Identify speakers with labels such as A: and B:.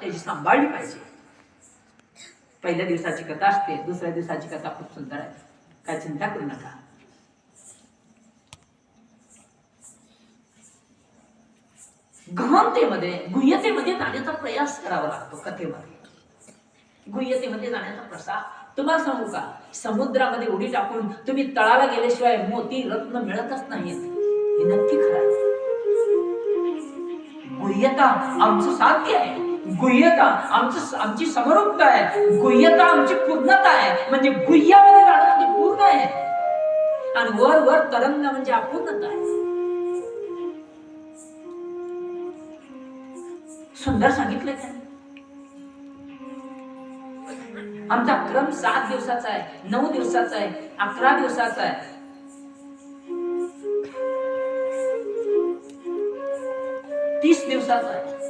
A: त्याची सांभाळली पाहिजे. पहिल्या दिवसाची कथा असते दुसऱ्या दिवसाची कथा खूप सुंदर आहे. काय चिंता करू नका. गहनतेमध्ये गुह्यतेमध्ये जाण्याचा प्रयास करावा लागतो कथेमध्ये. गुह्यतेमध्ये जाण्याचा प्रसार. तुम्हाला सांगू का? समुद्रामध्ये उडी टाकून तुम्ही तळाला गेल्याशिवाय मोती रत्न मिळतच नाहीत. हे नक्की खरं गुह्यता आमचं साध्य आहे. गुह्यता आमचं आमची समरूपता आहे. गुह्यता आमची पूर्णता आहे. म्हणजे गुह्यामध्ये राहणं म्हणजे पूर्ण आहे. आणि वर वर तरंग म्हणजे अपूर्णता आहे. सुंदर सांगितलं त्यांनी. आमचा क्रम सात दिवसाचा आहे. नऊ दिवसाचा आहे. अकरा दिवसाचा आहे. तीस दिवसाचा आहे.